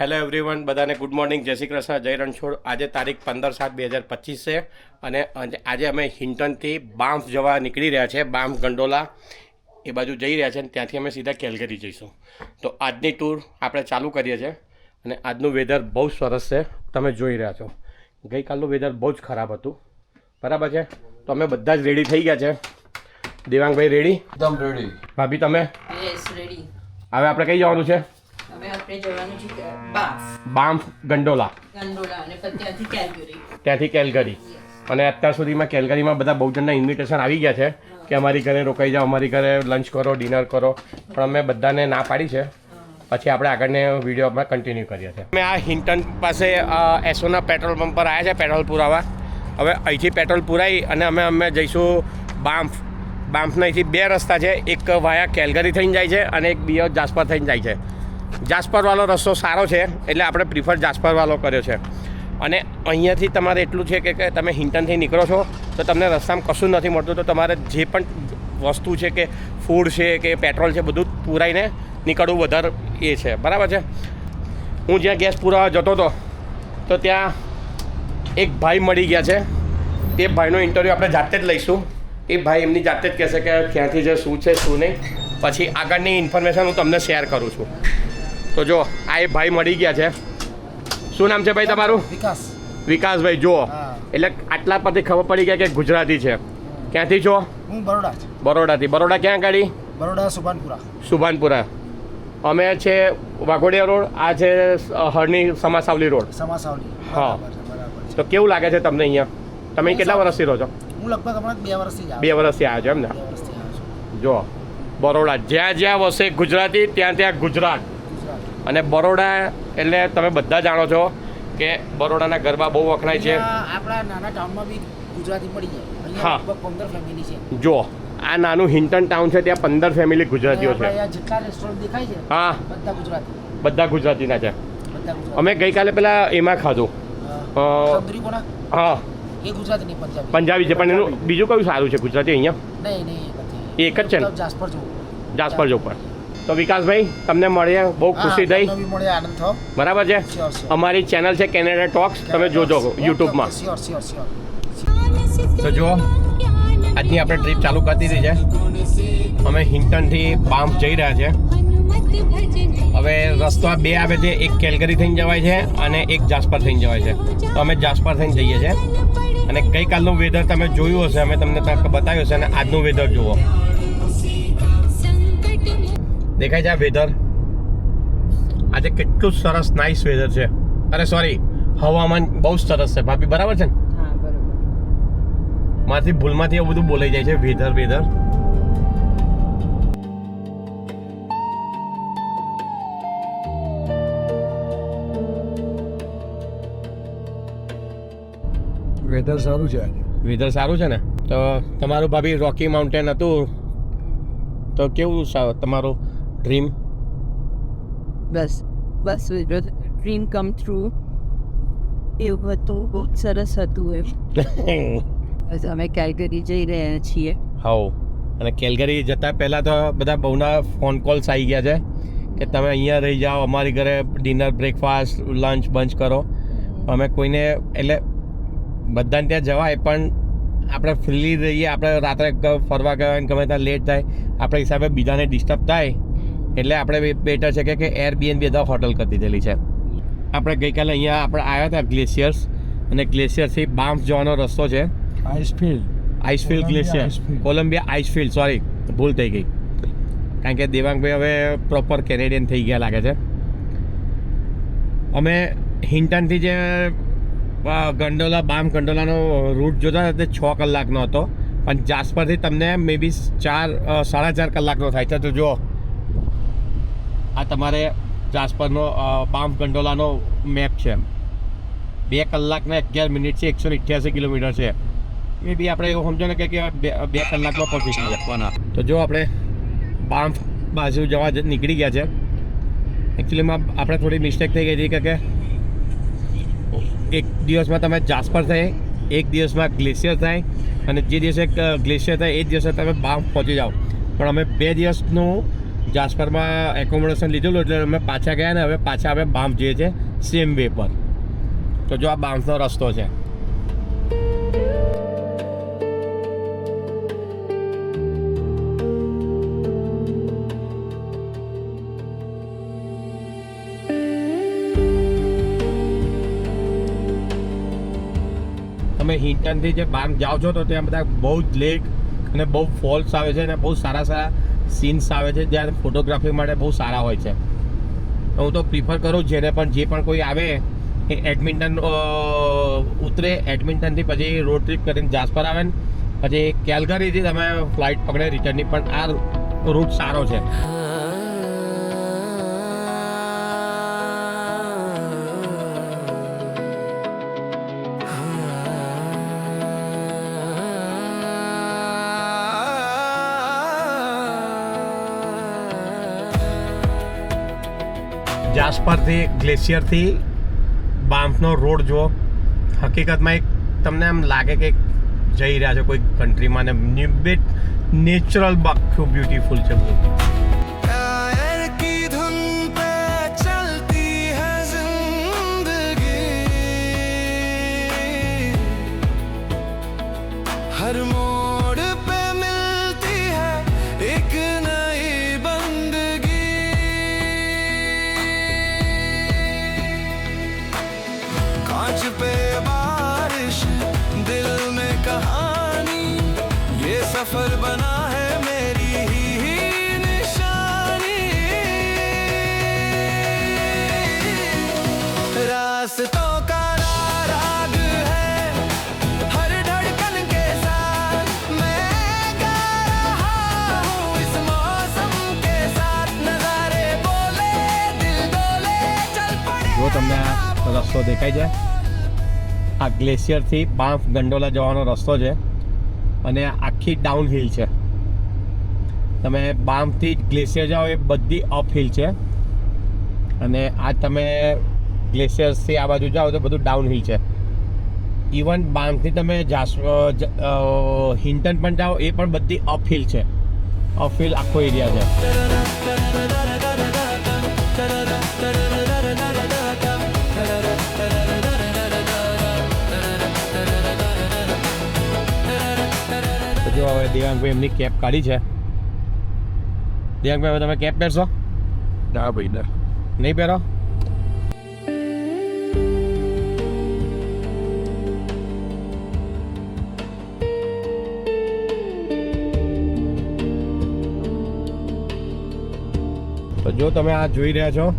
Hello everyone બધાને good morning જય શ્રી કૃષ્ણ જય રણછોડ. આજે તારીખ પંદર સાત બે હજાર પચીસ છે અને આજે- આજે અમે હિન્ટનથી બામ્ફ જવા નીકળી રહ્યા છે. બામ્ફ ગંડોલા એ બાજુ જઈ રહ્યા છે અને ત્યાંથી અમે સીધા કેલગરી જઈશું. તો આજની ટૂર આપણે ચાલુ કરીએ છીએ અને આજનું વેધર બહુ જ સરસ છે. તમે જોઈ રહ્યા છો. ગઈકાલનું વેધર બહુ જ ખરાબ હતું. બરાબર છે? તો અમે બધા જ રેડી થઈ ગયા છે. દેવાંગભાઈ રેડી એકદમ રેડી ભાભી તમે? હવે આપણે કઈ જવાનું છે? હવે આપણે જવાનું છે બાફ બામ્ફ ગંડોલા. ગંડોલા અને પછી ત્યાંથી કેલગરી. ત્યાંથી કેલગરી. અને અત્યાર સુધીમાં કેલગરીમાં બધા બહુ જણના ઇન્વિટેશન આવી ગયા છે કે અમારી ઘરે રોકાઈ જાઓ અમારી ઘરે લંચ કરો ડિનર કરો. પણ અમે બધાને ના પાડી છે. પછી આપણે આગળને વિડીયોમાં કન્ટિન્યુ કરીએ છીએ. અમે આ હિન્ટન પાસે એસોના પેટ્રોલ પંપ પર આવ્યા છે પેટ્રોલ પુરાવા. હવે અહીંથી પેટ્રોલ પુરાઈ અને અમે અમે જઈશું બામ્ફ બામ્ફના અહીંથી બે રસ્તા છે. એક વાયા કેલગરી થઈને જાય છે અને એક બીજો જાસ્પર થઈને જાય છે. જાસ્પરવાળો રસ્તો સારો છે, એટલે આપણે પ્રિફર જાસ્પરવાળો કર્યો છે. અને અહીંયાથી તમારે એટલું છે કે તમે હિન્ટનથી નીકળો છો, તો તમને રસ્તામાં કશું નથી મળતું. તો તમારે જે પણ વસ્તુ છે કે ફૂડ છે કે પેટ્રોલ છે, બધું પૂરાઈને નીકળવું વધારે એ છે. બરાબર છે? હું જ્યાં ગેસ પુરાવા જતો હતો, તો ત્યાં એક ભાઈ મળી ગયા છે. તે ભાઈનો ઇન્ટરવ્યૂ આપણે જાતે જ લઈશું. એ ભાઈ એમની જાતે જ કહેશે કે, ક્યાંથી છે, શું છે, શું નહીં? પછી આગળની ઇન્ફોર્મેશન હું તમને શેર કરું છું. તો જો આ એ ભાઈ મળી ગયા છે. શું નામ છે ભાઈ તમારું? વિકાસ. વિકાસભાઈ જુઓ. એટલે આટલા પરથી ખબર પડી ગયા કે ગુજરાતી છે. ક્યાંથી છો? હું બરોડા બરોડાથી. બરોડા ક્યાં ગાડી? બરોડા સુભાનપુરા. સુભાનપુરા. અમે છે વાઘોડિયા રોડ આ છે અ, હરણી સમાસાવલી રોડ. સમાસાવલી. હા. તો કેવું લાગે છે તમને અહીંયા? તમે કેટલા વર્ષથી રહો છો? હું લગભગ હમણાં બે વર્ષથી બે વર્ષથી આવ્યા છો એમ ને? જો બરોડા. જ્યાં જ્યાં વસે ગુજરાતી ત્યાં ત્યાં ગુજરાત. અને બરોડા એટલે તમે બધા જાણો છો કે બરોડાના ગરબા બહુ વખણાય છે. આપણા નાના ટાઉનમાં બી ગુજરાતી મળી જાય હા. પંદર ફેમિલી છે. જો આ નાનું હિન્ટન ટાઉન છે ત્યાં પંદર ફેમિલી ગુજરાતીઓ છે. જેટલા રેસ્ટોરન્ટ દેખાય છે હા. બધા ગુજરાતી. બધા ગુજરાતીના છે. અમે ગઈકાલે પેલા એમાં ખાધું. હા. એ ગુજરાતી પંજાબી. પંજાબી છે પણ એનું બીજું કયું સારું છે ગુજરાતી અહીંયા? નહીં નહીં એક જ છે ને? જાસ્પર જાસપર જો પર તો વિકાસભાઈ તમને મળીએ. બહુ ખુશી થઈ. નવી મળે આનંદ થયો. બરાબર છે. અમારી ચેનલ છે કેનેડા ટોક્સ તમે જોજો યુટ્યુબમાં. તો જુઓ આજની આપણે ટ્રીપ ચાલુ કરી દીધી છે. અમે હિન્ટનથી બામ્ફ જઈ રહ્યા છે. હવે રસ્તો બે આવે છે એક કેલગરી થઈને જવાય છે અને એક જાસ્પર થઈને જવાય છે. તો અમે જાસ્પર થઈને જઈએ છીએ. અને ગઈકાલનું વેધર તમે જોયું હશે અમે તમને બતાવ્યું હશે અને આજનું વેધર જુઓ. દેખાય છે આ વેધર આજે કેટલું સરસ નાઇસ વેધર છે. અરે સોરી હવામાન બહુ જ સરસ છે. ભાભી બરાબર છે ને? મારાથી ભૂલમાંથી એવું બધું બોલાઈ જાય છે વેધર વેધર વેધર સારું છે વેધર સારું છે ને? તો તમારું ભાભી રોકી માઉન્ટેન હતું. તો કેવું તમારું ડ્રીમ બસ બસ ડ્રીમ કમ થ્રુ એવું હતું બહુ સરસ હતું એમ. અમે કેલગરી જઈ રહ્યા છીએ. હાઉ. અને કેલગરી જતા પહેલાં તો બધા બહુના ફોન કોલ્સ આવી ગયા છે કે તમે અહીંયા રહી જાઓ અમારી ઘરે ડિનર બ્રેકફાસ્ટ લંચ બંચ કરો. અમે કોઈને એટલે બધાને ત્યાં જવાય પણ આપણે ફ્રીલી રહીએ આપણે રાત્રે ફરવા ગયા ગમે ત્યાં લેટ થાય આપણા હિસાબે બીજાને ડિસ્ટર્બ થાય એટલે આપણે બેટર છે કે કે એરબીએન બધા હોટલ કરી દીધેલી છે. આપણે ગઈકાલે અહીંયા આપણે આવ્યા હતા ગ્લેશિયર્સ અને ગ્લેશિયરથી બામ્ફ જવાનો રસ્તો છે. Icefield icefield glacier. Columbia icefield sorry ભૂલ થઈ ગઈ. કારણ કે દેવાંગભાઈ હવે પ્રોપર કેનેડિયન થઈ ગયા લાગે છે. અમે હિન્ટનથી જે ગંડોલા બામ ગંડોલાનો રૂટ જોતા હતા તે છ કલાકનો હતો. પણ જાસપરથી તમને મે બી ચાર સાડા ચાર કલાકનો થાય છે. તો જો આ તમારે જાસપરનો પામ બામ ગંડોલાનો મેપ છે. બે કલાકના અગિયાર મિનિટ છે એકસો અઠ્યાસી કિલોમીટર છે. એ બી આપણે એવું સમજો ને કે બે કલાકમાં પહોંચી શકવાના તો જો આપણે બામ્ફ બાજુ જવા નીકળી ગયા છે. એકચ્યુઅલીમાં આપણે થોડી મિસ્ટેક થઈ ગઈ હતી કે કે એક દિવસમાં તમે જાસ્પર થાય એક દિવસમાં ગ્લેશિયર થાય અને જે દિવસે ગ્લેશિયર થાય એ જ દિવસે તમે બાંફ પહોંચી જાઓ. પણ અમે બે દિવસનું જાસ્પરમાં એકોમોડેશન લીધેલું એટલે અમે પાછા ગયા ને હવે પાછા આપણે બામ્ફ જઈએ છીએ સેમ વે પર. તો જો આ બામ્સનો રસ્તો છે. તમે હિન્ટનથી જે બામ જાઓ છો તો ત્યાં બધા બહુ જ લેક અને બહુ ફોલ્સ આવે છે અને બહુ સારા સારા સીન્સ આવે છે જ્યાં ફોટોગ્રાફી માટે બહુ સારા હોય છે. હું તો પ્રિફર કરું જેને પણ, જે પણ કોઈ આવે, એ એડમિન્ટન ઉતરે એડમિન્ટનથી પછી રોડ ટ્રીપ કરીને જાસપર આવે ને, પછી કેલગરીથી તમે ફ્લાઇટ પકડે રિટર્નની પણ આ રૂટ સારો છે. જાસ્પરથી ગ્લેશિયરથી બામ્ફનો રોડ જુઓ હકીકતમાં એક તમને એમ લાગે કે જઈ રહ્યા છે કોઈ કન્ટ્રીમાં ને બેટ નેચરલ આખું બ્યુટીફુલ છે બધું टायर की धुन पे चलती है जिंदगी हर मोड़ રસ્તો દેખાય છે. આ ગ્લેશિયરથી બાંફ ગંડોલા જવાનો રસ્તો છે અને આખી ડાઉન હિલ છે. તમે બાંફથી ગ્લેશિયર જાઓ એ બધી અપ હિલ છે. અને આ તમે ગ્લેશિયર્સથી આ બાજુ જાઓ તો બધું ડાઉન હિલ છે. ઇવન બામથી તમે જાસ હિન્ટન પણ જાઓ એ પણ બધી અપ હિલ છે. અપ હિલ આખો એરિયા છે. દેવાંગભાઈ એમની કેપ કાઢી છે. દેવાંગભાઈ હવે તમે કેપ પહેરશો? ના ભાઈ ના. નહીં પહેરો? તો જો તમે આ જોઈ રહ્યા છો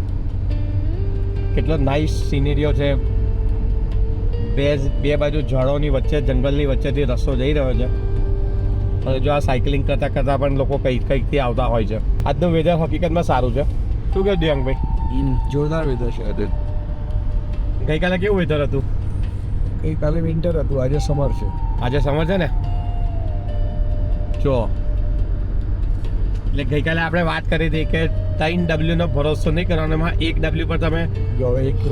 કેટલો નાઇસ સિનેરીઓ છે. બે બે બાજુ ઝાડોની વચ્ચે જંગલની વચ્ચેથી રસ્તો જઈ રહ્યો છે. જો આ સાયકલિંગ કરતાં કરતાં પણ લોકો કંઈક કંઈકથી આવતા હોય છે. આજનું વેધર હકીકતમાં સારું છે. શું કહે દિયાંગભાઈ જોરદાર વેધર છે આજે. ગઈકાલે કેવું વેધર હતું? ગઈકાલે વિન્ટર હતું આજે સમર છે. આજે સમર છે ને? જો. એટલે ગઈકાલે આપણે વાત કરી હતી કે ત્રણ ડબલ્યુ નો ભરોસો નહીં કરવાનો એમાં એક ડબલ્યુ પર તમે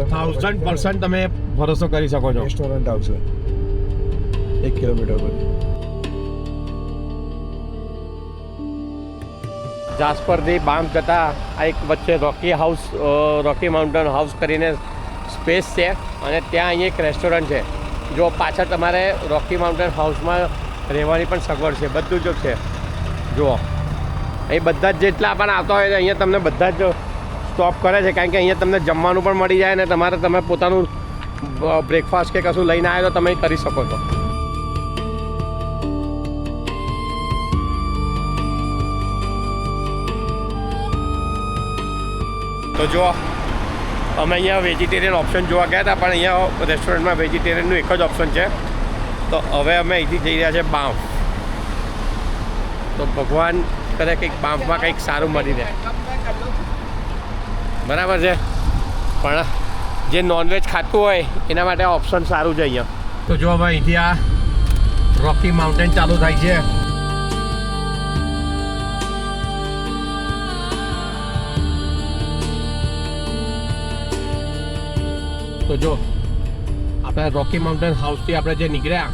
થાઉઝન્ડ પર્સન્ટ તમે ભરોસો કરી શકો છો. રેસ્ટોરન્ટ આવશે. એક કિલોમીટર પર. જાસ્પરથી બામ જતા આ એક વચ્ચે rocky house rocky mountain house કરીને સ્પેસ છે અને ત્યાં અહીં એક રેસ્ટોરન્ટ છે. જો પાછળ તમારે રોકી માઉન્ટેન હાઉસમાં રહેવાની પણ સગવડ છે, બધું જ છે. જુઓ. અહીં બધા જ જેટલા પણ આવતા હોય અહીંયા તમને બધા જ સ્ટોપ કરે છે, કારણ કે અહીંયા તમને જમવાનું પણ મળી જાય ને તમારે તમે પોતાનું બ્રેકફાસ્ટ કે કશું લઈને આવ્યો તો તમે કરી શકો છો. તો જો અમે અહીંયા વેજીટેરિયન ઓપ્શન જોવા ગયા હતા, પણ અહીંયા રેસ્ટોરન્ટમાં વેજીટેરિયનનું એક જ ઓપ્શન છે. તો હવે અમે અહીંથી જઈ રહ્યા છે બાંફ. તો ભગવાન કરે કંઈક બાંફમાં કંઈક સારું મળી રહે. બરાબર છે? પણ જે નોનવેજ ખાતું હોય, એના માટે ઓપ્શન સારું છે અહીંયા. તો જો હવે અહીંથી આ રોકી માઉન્ટેન ચાલુ થાય છે. તો જો આપણે રોકી માઉન્ટેન હાઉસથી આપણે જે નીકળ્યા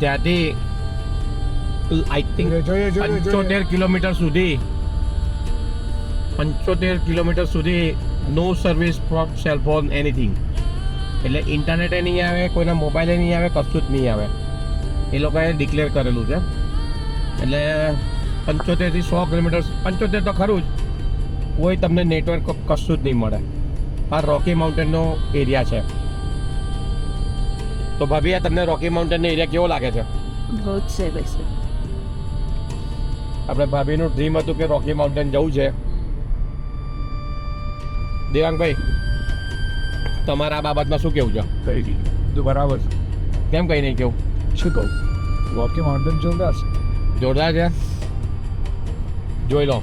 ત્યાંથી આઈ થિંક. પંચોતેર કિલોમીટર સુધી પંચોતેર કિલોમીટર સુધી no service from cellphone anything એટલે ઇન્ટરનેટે નહીં આવે કોઈના મોબાઈલે નહીં આવે કશું જ નહીં આવે. એ લોકોએ ડિક્લેર કરેલું છે. એટલે પંચોતેરથી સો કિલોમીટર પંચોતેર તો ખરું જ કોઈ તમને નેટવર્ક કશું જ નહીં મળે. આ રોકી માઉન્ટેનનો એરિયા છે. તો ભાભી આ તમને રોકી માઉન્ટેનનો એરિયા કેવો લાગે છે? બહુ જ છે. આપણે ભાભીનું ડ્રીમ હતું કે રોકી માઉન્ટેન જવું છે. દેવાંગભાઈ તમારા આ બાબતમાં શું કેવું છે? કઈ નહીં બધું બરાબર કેમ કંઈ નહીં કેવું? શું કહું? રોકી માઉન્ટેન જોરદાર છે. જોરદાર છે? જોઈ લો.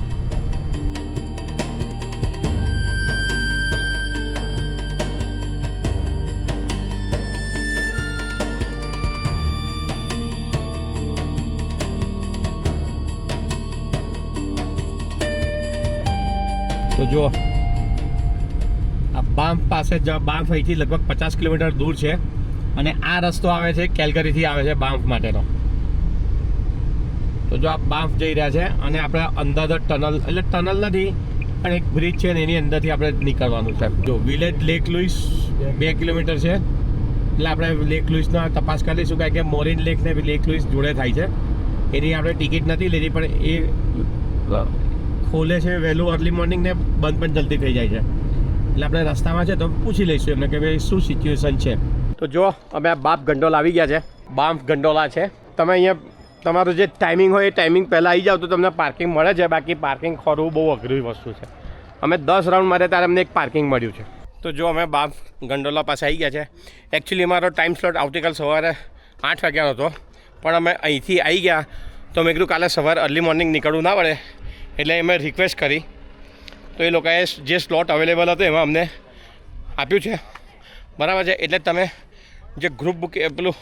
જુઓ આ બાંફ પાસે જ બાંફ અહીંથી લગભગ પચાસ કિલોમીટર દૂર છે અને આ રસ્તો આવે છે, કેલગરીથી આવે છે બાંફ માટેનો. તો જો આ બાંફ જઈ રહ્યા છે અને આપણે અંદર જ ટનલ, એટલે ટનલ નથી, પણ એક બ્રિજ છે ને એની અંદરથી આપણે નીકળવાનું છે. જો વિલેજ લેક લુઈસ બે કિલોમીટર છે, એટલે આપણે લેક લુઈસનો તપાસ કરી લઈશું કારણ કે મોરિન લેક ને લેક લુઈસ જોડે થાય છે. એની આપણે ટિકિટ નથી લીધી, પણ એ ખોલે છે વહેલું અર્લી મોર્નિંગ ને બંધ પણ જલ્દી થઈ જાય છે. એટલે આપણે રસ્તામાં છે તો પૂછી લઈશું એમને કે ભાઈ શું સિચ્યુએશન છે. તો જો અમે આ બાપ ગંડોલા આવી ગયા છે. બામ્ફ ગંડોલા છે. તમે અહીંયા, તમારું જે ટાઈમિંગ હોય એ ટાઈમિંગ પહેલાં આવી જાવ તો તમને પાર્કિંગ મળે છે. બાકી પાર્કિંગ ખોરવું બહુ અઘરી વસ્તુ છે. અમે દસ રાઉન્ડ મારે ત્યારે અમને એક પાર્કિંગ મળ્યું છે. તો જો અમે બાપ ગંડોલા પાસે આવી ગયા છે. એકચ્યુઅલી મારો ટાઈમ સ્લોટ આવતીકાલ સવારે આઠ વાગ્યાનો હતો. પણ અમે અહીંથી આવી ગયા તો મેં કીધું, કાલે સવારે અર્લી મોર્નિંગ નીકળવું ના પડે એટલે મેં રિક્વેસ્ટ કરી. તો એ લોકોએ જે સ્લોટ અવેલેબલ હતો એમાં અમને આપ્યું છે. બરાબર છે? એટલે તમે જે ગ્રુપ બુક પેલું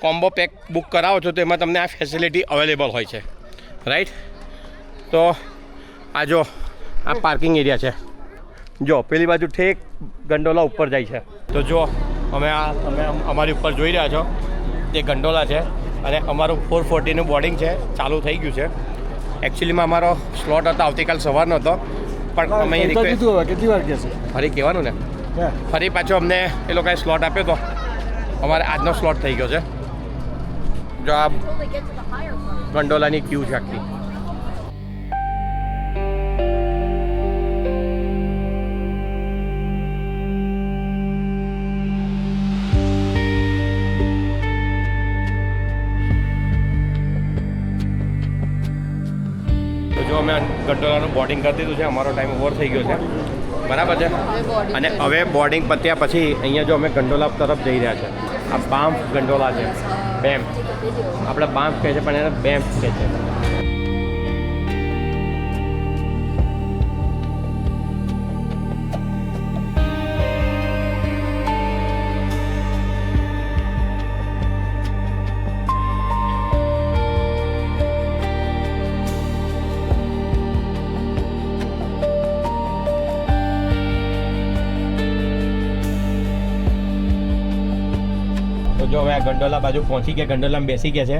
કોમ્બો પેક બુક કરાવો છો તો એમાં તમને આ ફેસિલિટી અવેલેબલ હોય છે. રાઈટ તો આ જો, આ પાર્કિંગ એરિયા છે. જો, પેલી બાજુ ઠેક ગંડોલા ઉપર જાય છે. તો જો, અમે આ, તમે અમારી ઉપર જોઈ રહ્યા છો. તે ગંડોલા છે અને અમારું ફોર ફોર્ટીનું બોર્ડિંગ છે. ચાલુ થઈ ગયું છે. એકચ્યુઅલીમાં અમારો સ્લોટ હતો આવતીકાલ સવારનો હતો. પણ અમે કેટલી વાર કહેશે? ફરી કહેવાનું ને? ફરી પાછો અમને એ લોકોએ સ્લોટ આપ્યો હતો અમારે આજનો સ્લોટ થઈ ગયો છે. જો આ ગંડોલાની ક્યુ છે આખી. ગંડોલાનું બોર્ડિંગ કરી દીધું છે. અમારો ટાઈમ ઓવર થઈ ગયો છે. બરાબર છે? અને હવે બોર્ડિંગ પત્યા પછી અહીંયા જો અમે ગંડોલા તરફ જઈ રહ્યા છે. આ બામ્ફ ગંડોલા છે. બેમ્પ આપણે બામ્ફ કહે છે પણ એને બેમ્પ કહે છે. ગંડોલા બાજુ પહોંચી ગયા. ગંડોલામાં બેસી ગયા છે.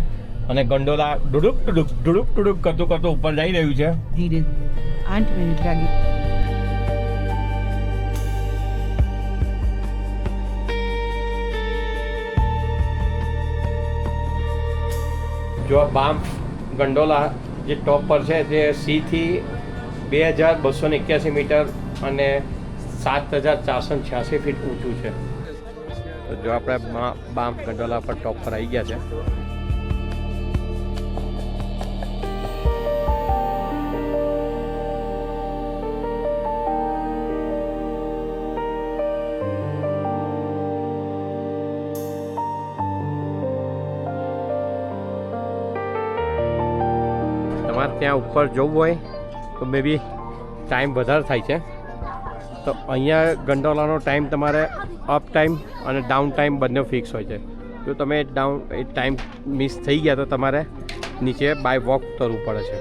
અને ગંડોલા ડુડુક ડુડુક ડુડુક ડુડુક કરતું કરતું ઉપર જઈ રહ્યું છે. ધીરે આઠ મિનિટ લાગી. જો આ બામ ગંડોલા જે ટોપ પર છે તે સીથી બે હજાર બસો ને એક્યાસી મીટર અને સાત હજાર ચારસો છ્યાસી ફીટ ઊંચું છે. તો જો આપણે બામ ગંડોલા પર ટોપ પર આવી ગયા છે. તમારે ત્યાં ઉપર જવું હોય તો મે બી ટાઈમ વધારે થાય છે. તો અહીંયા ગંડોલાનો ટાઈમ તમારે અપ ટાઈમ અને ડાઉન ટાઈમ બંને ફિક્સ હોય છે. જો તમે ડાઉન એ ટાઈમ મિસ થઈ ગયા તો તમારે નીચે બાય વોક કરવું પડે છે.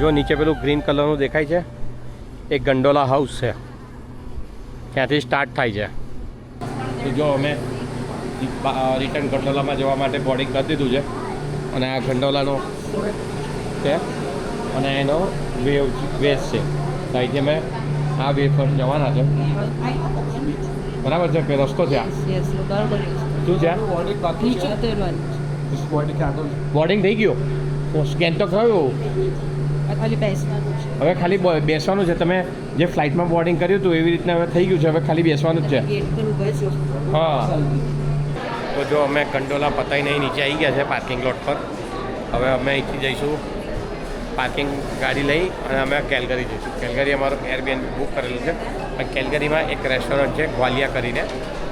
જો નીચે પેલું ગ્રીન કલરનું દેખાય છે એ ગંડોલા હાઉસ છે. ત્યાંથી સ્ટાર્ટ થાય છે. તો જો અમે રિટર્ન ગંડોલામાં જવા માટે બોર્ડિંગ કરી દીધું છે. અને આ ગંડોલાનો છે. અને એનો વેવ વેસ છે. અહીંથી અમે આ વેવ પર જવાના છે. બરાબર છે? કે રસ્તો છે બરાબર શું છે? બોર્ડિંગ થઈ ગયું? તો સ્કેન તો થયું હવે ખાલી બ- બેસવાનું છે. તમે જે ફ્લાઇટમાં બોર્ડિંગ કર્યું હતું એવી રીતના હવે થઈ ગયું છે. હવે ખાલી બેસવાનું જ છે. હા. તો જો અમે કંડોલા પતાઈને નહીં નીચે આવી ગયા છે પાર્કિંગ લોટ પર. હવે અમે અહીંથી જઈશું. પાર્કિંગ ગાડી લઈ અને અમે કેલગરી જઈશું. કેલગરી અમારું એરબીએન બુક કરેલું છે. પણ કેલગરીમાં એક રેસ્ટોરન્ટ છે ગ્વાલિયા કરીને.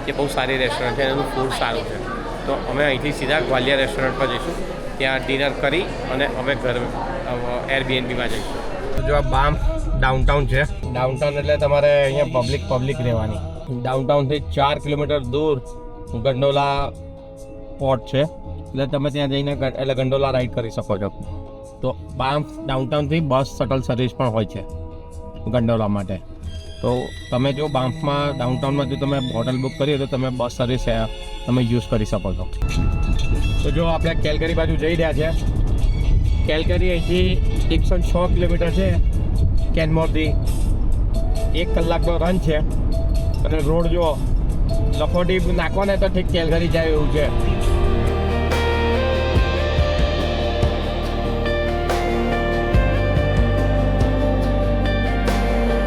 એ બહુ સારી રેસ્ટોરન્ટ છે એનું ફૂડ સારું છે. તો અમે અહીંથી સીધા ગ્વાલિયા રેસ્ટોરન્ટ પર જઈશું. ત્યાં ડિનર કરી અને અમે ઘર એરબીએનબીમાં જઈશું. જો આ બામ ડાઉનટાઉન છે. ડાઉનટાઉન એટલે તમારે અહીંયા પબ્લિક પબ્લિક રહેવાની. ડાઉનટાઉનથી ચાર કિલોમીટર દૂર ગંડોલા પોર્ટ છે. એટલે તમે ત્યાં જઈને એટલે ગંડોલા રાઈડ કરી શકો છો. તો બામ ડાઉનટાઉનથી બસ શટલ સર્વિસ પણ હોય છે ગંડોલા માટે. તો તમે જો બામ્ફમાં ડાઉનટાઉનમાં જો તમે હોટલ બુક કરી તો તમે બસ સર્વિસ તમે યુઝ કરી શકો છો. તો જો આપણે કેલગરી બાજુ જઈ રહ્યા છે કેલગરી અહીંથી એકસો છ કિલોમીટર છે. કેનમોરથી એક કલાકનો રન છે. અને રોડ જો લખોટી નાખો ને તો ઠીક કેલકરી જાય એવું છે.